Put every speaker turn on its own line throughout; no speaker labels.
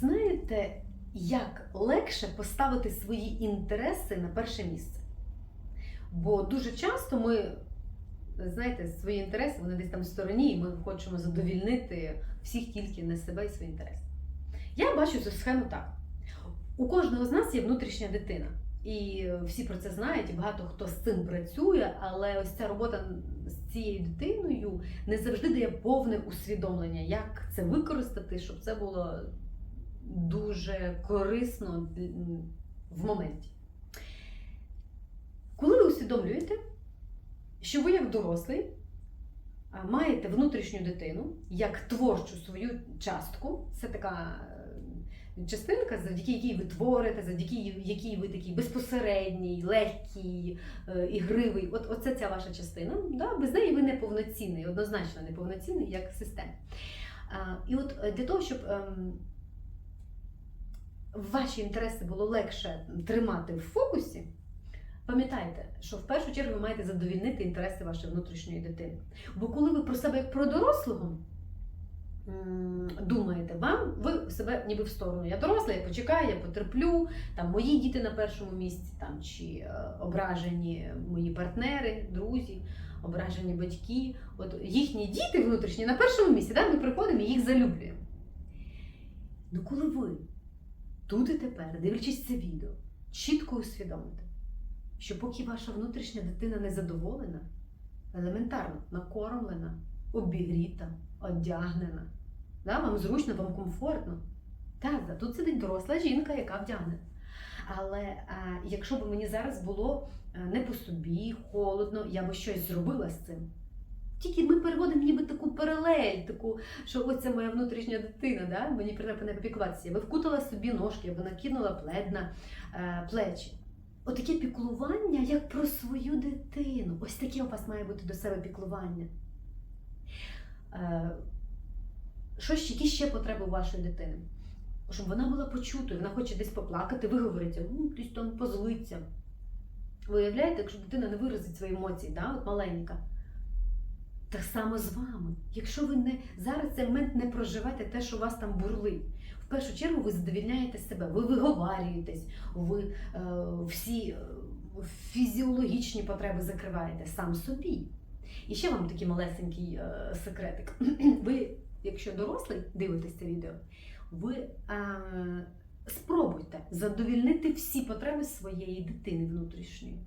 знаєте, як легше поставити свої інтереси на перше місце? Бо дуже часто ми, знаєте, свої інтереси, вони десь там в стороні, і ми хочемо задовільнити всіх тільки не себе і свої інтереси. Я бачу цю схему так. У кожного з нас є внутрішня дитина. І всі про це знають, і багато хто з цим працює, але ось ця робота з цією дитиною не завжди дає повне усвідомлення, як це використати, щоб це було дуже корисно в моменті. Коли ви усвідомлюєте, що ви як дорослий маєте внутрішню дитину як творчу свою частку, це така е, частинка, завдяки якій ви творите, завдяки якій ви такий безпосередній, легкий, е, ігривий. От оце ця ваша частина. Да? Без неї ви неповноцінний, однозначно неповноцінний як система. І от е, для того, щоб ем, ваші інтереси було легше тримати в фокусі, пам'ятайте, що в першу чергу ви маєте задовільнити інтереси вашої внутрішньої дитини. Бо коли ви про себе як про дорослого думаєте, вам ви себе ніби в сторону. Я доросла, я почекаю, я потерплю, там мої діти на першому місці, там чи е, ображені мої партнери, друзі. Ображені батьки, от їхні діти внутрішні на першому місці, да? ми приходимо і їх залюблюємо. Ну коли ви тут і тепер, дивлячись це відео, чітко усвідомите, що поки ваша внутрішня дитина не задоволена, елементарно накормлена, обігріта, одягнена, да? вам зручно, вам комфортно. Так, тут сидить доросла жінка, яка вдягнена. Але а, якщо б мені зараз було не по собі, холодно, я би щось зробила з цим. Тільки ми переводимо ніби таку паралель, таку, що ось це моя внутрішня дитина, да? мені треба не попікуватися. Я би вкутала собі ножки, я би накинула плед на е, плечі. Отаке піклування, як про свою дитину. Ось таке у вас має бути до себе піклування. Е, що ще, які ще потреби у вашої дитини? Щоб вона була почутою, вона хоче десь поплакати, виговориться, ну, десь там позлиться. Виявляєте, якщо дитина не виразить свої емоції, да, от маленька, так само з вами. Якщо ви не зараз цей момент не проживете те, що у вас там бурлить, в першу чергу ви задовільняєте себе, ви виговарюєтесь, ви е, всі е, фізіологічні потреби закриваєте сам собі. І ще вам такий малесенький е, секретик. Ви, якщо дорослий, дивитесь це відео, ви е, спробуйте задовільнити всі потреби своєї дитини внутрішньої.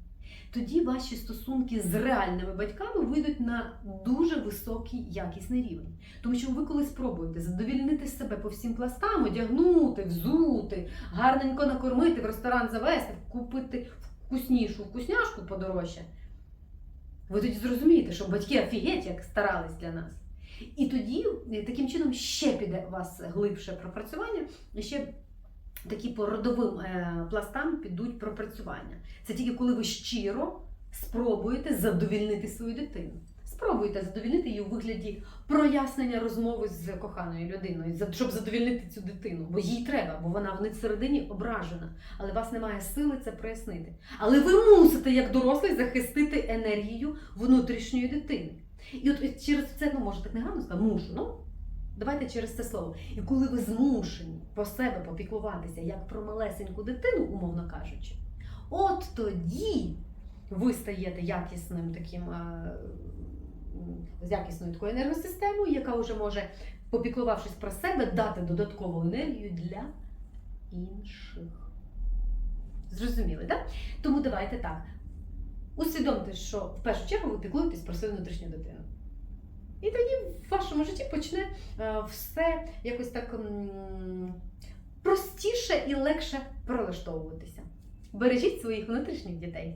Тоді ваші стосунки з реальними батьками вийдуть на дуже високий якісний рівень. Тому що ви коли спробуєте задовільнити себе по всім пластам, одягнути, взути, гарненько накормити, в ресторан завести, купити вкуснішу вкусняшку подорожче, ви тоді зрозумієте, що батьки офігеть, як старались для нас. І тоді е, таким чином ще піде у вас глибше пропрацювання, ще такі по родовим е, пластам підуть пропрацювання. Це тільки коли ви щиро спробуєте задовільнити свою дитину. Спробуйте задовільнити її у вигляді прояснення розмови з коханою людиною, щоб задовільнити цю дитину, бо їй треба, бо вона в них всередині ображена, але у вас немає сили це прояснити. Але ви мусите, як дорослий, захистити енергію внутрішньої дитини. І от через це, ну може так не гарно сказати, мушу. Ну давайте через це слово. І коли ви змушені по себе попіклуватися як про малесеньку дитину, умовно кажучи, от тоді ви стаєте якісним таким. е, З якісною такою енергосистемою, яка вже може, попіклувавшись про себе, дати додаткову енергію для інших. Зрозуміли, так? Тому давайте так. Усвідомте, що в першу чергу ви піклуєтесь про свою внутрішню дитину. І тоді в вашому житті почне е, все якось так простіше і легше прилаштовуватися. Бережіть своїх внутрішніх дітей.